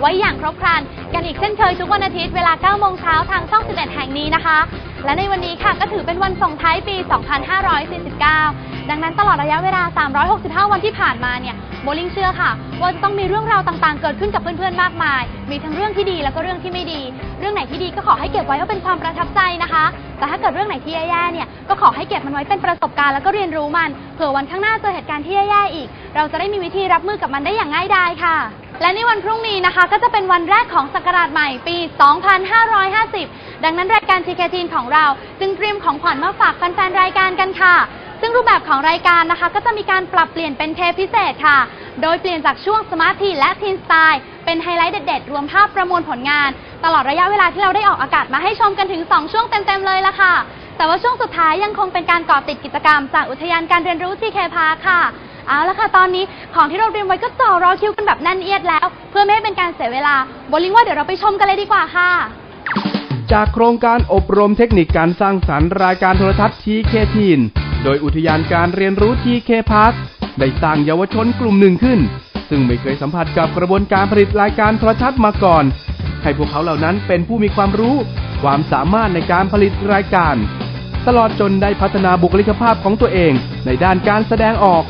ไว้อย่างครบครัน กันอีกเช่นเคยทุกวันอาทิตย์เวลา9โมงเช้าทางช่อง 11 แห่งนี้นะคะ และในวันนี้ค่ะก็ถือเป็นวันส่งท้ายปี 2549 ดังนั้นตลอดระยะเวลา 365 วันที่ผ่านมาเนี่ยโบลิ่งเชื่อค่ะว่าจะต้องมีเรื่องราวต่างๆ เกิดขึ้นกับเพื่อนๆ มากมาย มีทั้งเรื่องที่ดีแล้วก็เรื่องที่ไม่ดี เรื่องไหนที่ดีก็ขอให้เก็บไว้ว่าเป็นความประทับใจนะคะ แต่ถ้าเกิดเรื่องไหนที่แย่ๆ เนี่ยก็ขอให้เก็บมันไว้เป็นประสบการณ์แล้วก็เรียนรู้มัน เผื่อวันข้างหน้าเจอเหตุการณ์ที่แย่ๆ อีก เราจะได้มีวิธีรับมือกับมันได้อย่างง่ายดายค่ะ และในวันพรุ่งนี้นะคะ ก็จะเป็นวันแรกของศักราชใหม่ปี 2550 ดังนั้นรายการ TK t ของเรา จึงเตรียมของขวัญมาฝากแฟนๆ รายการกันค่ะ ซึ่งรูปแบบของรายการนะคะ ก็จะมีการปรับเปลี่ยนเป็นเทปพิเศษค่ะ โดยเปลี่ยนจากช่วง Smart Teen และ Teen Style เป็นไฮไลท์เด็ดๆ รวมภาพประมวลผลงาน ตลอดระยะเวลาที่เราได้ออกอากาศมาให้ชมกันถึง 2 ช่วงเต็มๆ เลยละค่ะ แต่ว่าช่วงสุดท้ายยังคงเป็นการเกาะติดกิจกรรม จากอุทยานการเรียนรู้ TK Park ค่ะ เอาละค่ะตอนนี้ของที่เราเตรียมไว้ก็จ่อรอคิวกันแบบแน่นเอียดแล้ว เพื่อไม่ให้เป็นการเสียเวลาโบลิงว่าเดี๋ยวเราไปชมกันเลยดีกว่าค่ะ จากโครงการอบรมเทคนิคการสร้างสรรค์รายการโทรทัศน์ TK t e e n โดยอุทยานการเรียนรู้ TK Park ได้สร้างเยาวชนกลุ่มหนึ่งขึ้น ซึ่งไม่เคยสัมผัสกับกระบวนการผลิตรายการโทรทัศน์มาก่อน ให้พวกเขาเหล่านั้นเป็นผู้มีความรู้ ความสามารถในการผลิตรายการ ตลอดจนได้พัฒนาบุคลิกภาพของตัวเองในด้านการแสดงออก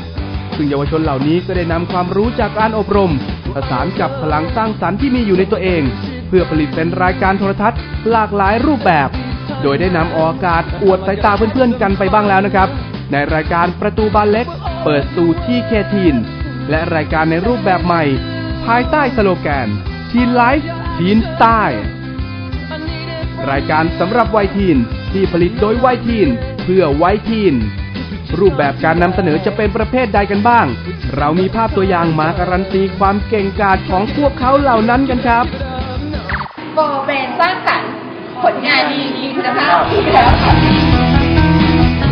ซึ่งเยาวชนเหล่านี้ก็ได้นำความรู้จากการอบรมผสานกับพลังสร้างสรรค์ที่มีอยู่ในตัวเอง เพื่อผลิตเป็นรายการโทรทัศน์หลากหลายรูปแบบ โดยได้นำออกอากาศอวดสายตาเพื่อนๆกันไปบ้างแล้วนะครับ ในรายการประตูบานเล็ก เปิดสู่ที่เคทีนและรายการในรูปแบบใหม่ ภายใต้สโลแกนทีนไลฟ์ทีนสไตล์รายการสำหรับวัยทีนที่ผลิตโดยวัยทีน เพื่อวัยทีน รูปแบบการนำเสนอจะเป็นประเภทใดกันบ้าง เรามีภาพตัวอย่างมาการันตีความเก่งกาจของพวกเขาเหล่านั้นกันครับโบเบนสร้างสรรค์ผลงานดีคุณภาพดีแล้วค่ะ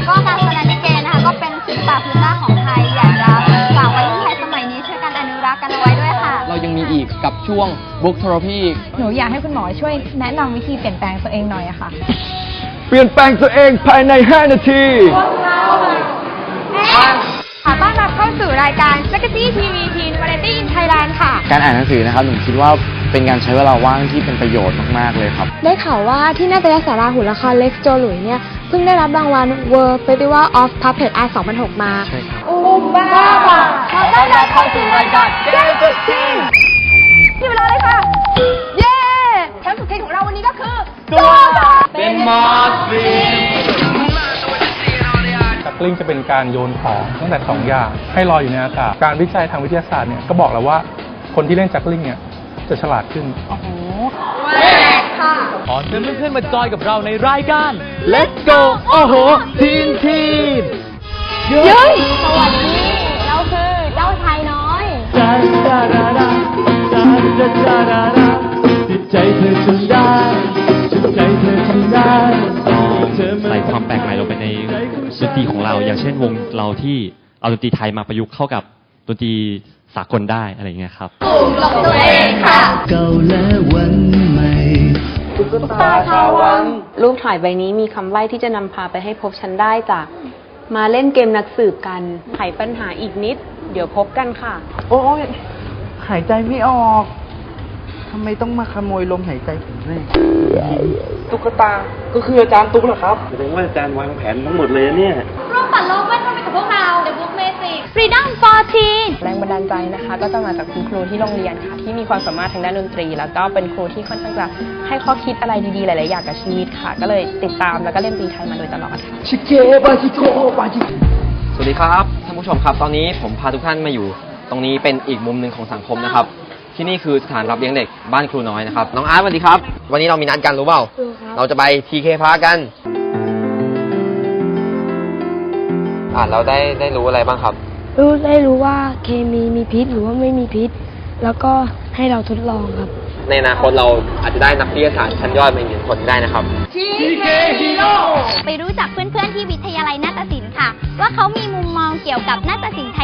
ก็การแสดงลิเกนะคะก็เป็นศิลปะพื้นบ้านของไทยอยากจะฝากไว้ที่ไทยสมัยนี้ช่วยกันอนุรักษ์กันเอาไว้ด้วยค่ะ เรายังมีอีกกับช่วง Book Therapy หนูอยากให้คุณหมอช่วยแนะนำวิธีเปลี่ยนแปลงตัวเองหน่อยอะค่ะ เปลี่ยนแปลงตัวเองภายใน 5 นาที สู่รายการ s e c r e t y TV Teen Variety in Thailand ค่ะ การอ่านหนังสือนะครับผมคิดว่าเป็นการใช้เวลาว่างที่เป็นประโยชน์มากๆเลยครับ ได้ข่าวว่าที่นาตยสาราหุ่นละครเล็กโจหลุยเนี่ยเพิ่งได้รับรางวัล World Festival of Puppet Art 2006 มาใช่ครับอุ้มบ้าค่ะขอต้อนรับเข้าสู่รายการ g a m e to Teen ที่เวลาเลยค่ะ เย้แชมป์สุดท้ายของเราวันนี้ก็คือตัวเป็นมอส จักลิ้งจะเป็นการโยนของตั้งแต่สองอย่าง ให้ลอยอยู่ในอากาศ การวิจัยทางวิทยาศาสตร์เนี่ยก็บอกแล้วว่าคนที่เล่นจักลิ้งเนี่ยจะฉลาดขึ้นขอเชิญเพื่อนๆมาจอยกับเราในรายการ Let's go โอ้โห ทีนทีนเย้ยสวัสดี เราคือเจ้าชายน้อยจิตใจเธอจนได้จิตใจเธอจนได้ใส่ ความแปลกใหม่ลงไปในดนตรีของเรา อย่างเช่นวงเราที่เอาดนตรีไทยมาประยุกต์เข้ากับดนตรีสากลได้อะไรอย่างเงี้ยครับเก่าและวันใหม่รูปถ่ายใบนี้มีคำใบ้ที่จะนำพาไปให้พบฉันได้จากมาเล่นเกมนักสืบกันไขปัญหาอีกนิด เดี๋ยวพบกันค่ะ โอ้ยหายใจไม่ออกทำไมต้องมาขโมยลมหายใจผมด้วยตุ๊กตา ก็คืออาจารย์ตุ๊กเหรอครับแสดงว่าอาจารย์วางแผนทั้งหมดเลยนะเนี่ย ร่วมปั่นโลกเวทมนต์ไปกับพวกเรา The Book Magic Freedom for Teen แรงบันดาลใจนะคะ ก็จะมาจากคุณครูที่โรงเรียนค่ะ ที่มีความสามารถทางด้านดนตรี แล้วก็เป็นครูที่ค่อนข้างจะให้ข้อคิดอะไรดีๆ หลายๆ อย่างกับชีวิตค่ะ ก็เลยติดตามแล้วก็เล่นดนตรีไทยมาโดยตลอดค่ะชิเกบาชิโกบาชิสวัสดีครับท่านผู้ชมครับ ตอนนี้ผมพาทุกท่านมาอยู่ ตรงนี้เป็นอีกมุมหนึ่งของสังคมนะครับ ที่นี่คือสถานรับเลี้ยงเด็กบ้านครูน้อยนะครับน้องอาร์ตสวัสดีครับ วันนี้เรามีนัดกันรู้เปล่า รู้ครับ เราจะไปทีเคพากัน อ่านเราได้ได้รู้อะไรบ้างครับ รู้ได้รู้ว่าเคมีมีพิษหรือว่าไม่มีพิษ แล้วก็ให้เราทดลองครับ ในอนาคตเราอาจจะได้นักวิทยาศาสตร์ชั้นยอดมาอีกหนึ่งคนได้นะครับ ไปรู้จักเพื่อนๆที่วิทยาลัยนาฏศิลป์ค่ะ ว่าเขามีมุมมองเกี่ยวกับนาฏศิลป์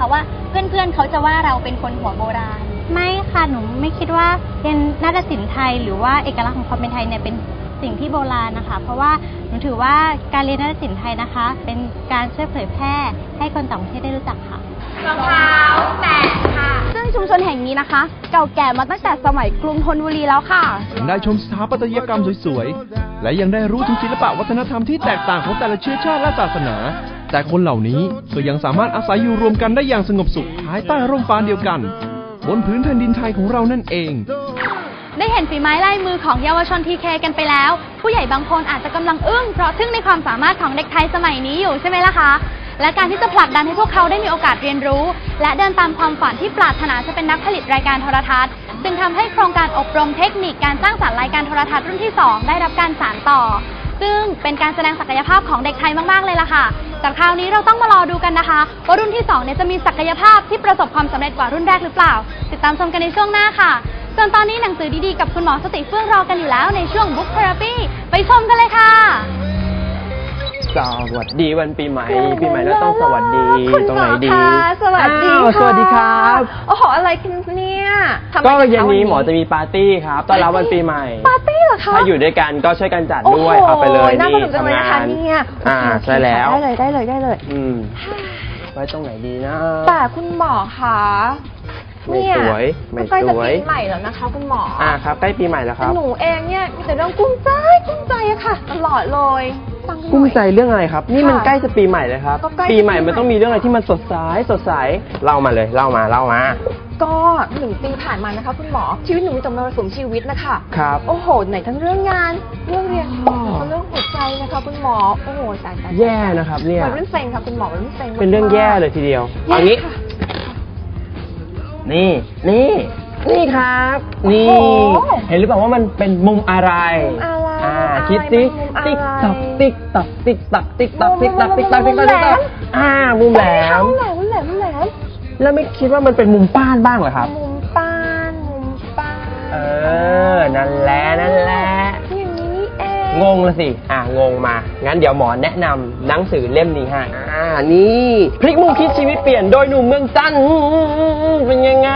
คะว่าเพื่อนๆเขาจะว่าเราเป็นคนหัวโบราณ ไม่ค่ะหนูไม่คิดว่าเป็นนาฏศิลป์ไทยหรือว่าเอกลักษณ์ของความเป็นไทยเนี่ยเป็นสิ่งที่โบราณนะคะ เพราะว่าหนูถือว่าการเรียนนาฏศิลป์ไทยนะคะ เป็นการช่วยเผยแพร่ให้คนต่างประเทศได้รู้จักค่ะรองเท้าแตะค่ะ ซึ่งชุมชนแห่งนี้นะคะ เก่าแก่มาตั้งแต่สมัยกรุงธนบุรีแล้วค่ะยังได้ชมสถาปัตยกรรมสวยๆ และยังได้รู้ถึงศิลปะวัฒนธรรมที่แตกต่างของแต่ละเชื้อชาติและศาสนา แต่คนเหล่านี้ก็ยังสามารถอาศัยอยู่รวมกันได้อย่างสงบสุขภายใต้ร่มฟ้าเดียวกัน บนพื้นแผ่นดินไทยของเรานั่นเอง ได้เห็นฝีไม้ลายมือของเยาวชนทีเคกันไปแล้ว ผู้ใหญ่บางคนอาจจะกำลังอึ้งเพราะทึ่งในความสามารถของเด็กไทยสมัยนี้อยู่ใช่ไหมล่ะคะและการที่จะผลักดันให้พวกเขาได้มีโอกาสเรียนรู้ และเดินตามความฝันที่ปรารถนาจะเป็นนักผลิตรายการโทรทัศน์ จึงทำให้โครงการอบรมเทคนิคการสร้างสรรค์รายการโทรทัศน์รุ่นที่ 2 ได้รับการสานต่อ ซึ่งเป็นการแสดงศักยภาพของเด็กไทยมากๆเลยล่ะค่ะ แต่คราวนี้เราต้องมารอดูกันนะคะ ว่ารุ่นที่2เนี่ยจะมีศักยภาพที่ประสบความสำเร็จกว่ารุ่นแรกหรือเปล่า ติดตามชมกันในช่วงหน้าค่ะ ส่วนตอนนี้หนังสือดีๆกับคุณหมอสติเฟื่องรอกันอยู่แล้วในช่วง Book Therapy ไปชมกันเลยค่ะ สวัสดีวันปีใหม่ปีใหม่แล้วต้องสวัสดีคุณตรงหมไหนอดีคะสวัสดีอ้าวค่ะสวัสดีครับ โอ้โหอะไรกันเนี่ยทำไมก็ถึงเย็นคะนี้วัหมอจะมีปาร์ตี้ครับต้อนรับวันปีใหม่ ปาร์ตี้เหรอคะถ้าอยู่ด้วยกันก็ช่วยกันจัดโอ้โหด้วยเอาไปเลยน่าสนี่นุกจังเลยทำนะคะงานเนี่ยอ่าโอเคใช่แล้วได้เลยได้เลยได้เลยอืมไว้ตรงไหนดีนะ แต่คุณหมอคะไม่เนี่ยสวยไม่ใกล้สจะวย ปีใหม่แล้วนะคะ คุณหมอออ่าครับใกล้ปีใหม่แล้วครับ หนูเองเนี่ยมีแต่เรื่องกุ้มใจกุ้มใจอะค่ะ ตลอดเลย ฟังกันหน่อย กุ้มใจเรื่องอะไรครับ นี่มันค่ะใกล้จะปีใหม่เลยครับ ก็ใกล้ปีใหม่ มันต้องมีเรื่องอะไรที่มันสดใสสดใสเล่ามาเลยเล่ามาเล่ามา ก็หนึ่งปีผ่านมานะคะคุณหมอ ชีวิตหนูมีแต่มรสุมชีวิตนะคะ ครับ โอ้โห ไหนทั้งเรื่องงาน เรื่องเรียนแล้วก็เรื่องหัวใจนะคะคุณหมอ โอ้โหตายตายแย่นะครับ เนี่ย มันเรื่องเซ็งค่ะคุณหมอมันเรื่องเซ็งมากๆเป็นเรื่องแย่เลยทีเดียวแย่เอางี้ ค่ะ นี่ นี่ นี่ครับ นี่ โอ้โห เห็นหรือเปล่าว่ามันเป็นมุมอะไรมุมอะไรอ่า คิดสิมันมุมอะไรติ๊กตักติ๊กตักติ๊กตักติ๊กตักติ๊กตักติ๊กตักติ๊กตักติ๊กตักมุมแหลมอ่ามุมแหลมมุมแหลมมุมแหลมมุมแหลมแล้วไม่คิดว่ามันเป็นมุมป้านบ้างเหรอครับ มุมป้านมุมป้านเออนั่นแหละนั่นแหละอย่างนี้นี่เอ งงงละสิ อะงงมา งั้นเดี๋ยวหมอแนะนำหนังสือเล่มนี้ให้อ่า นี่พลิกมุมคิดชีวิตเปลี่ยนโดยหนุ่มเมืองจันทร์เป็นยังไง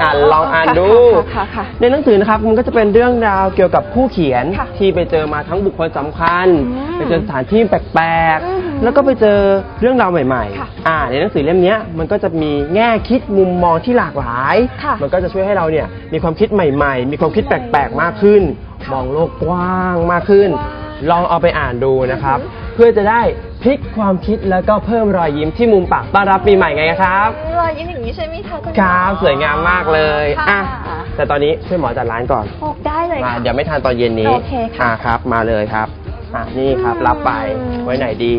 อ่านลองอ่านดู ค่ะค่ะค่ะในหนังสือนะครับมันก็จะเป็นเรื่องราวเกี่ยวกับผู้เขียนค่ะที่ไปเจอมาทั้งบุคคลสำคัญ อืมไปเจอสถานที่แปลกอืมๆ แล้วก็ไปเจอเรื่องราวใหม่ค่ะๆ อ่า ในหนังสือเล่มเนี้ยมันก็จะมีแง่คิดมุมมองที่หลากหลาย ค่ะ มันก็จะช่วยให้เราเนี่ยมีความคิดใหม่ ๆ มีความคิดแปลกๆมากขึ้น มองโลกกว้างมากขึ้น ลองเอาไปอ่านดูนะครับ เพื่อจะได้พลิกความคิดแล้วก็เพิ่มรอยยิ้มที่มุมปากต้อนรับปีใหม่ไงครับรอยยิ้มอย่างนี้ใช่ไหมคะคุณหมอครับสวยงามมากเลยค่ะอะแต่ตอนนี้ช่วยหมอจัดร้านก่อนโอ้ได้เลยมาค่ะเดี๋ยวไม่ทานตอนเย็นนี้โอเคค่ะอ่าครับมาเลยครับอะนี่ครับรับไปไว้ไหนดี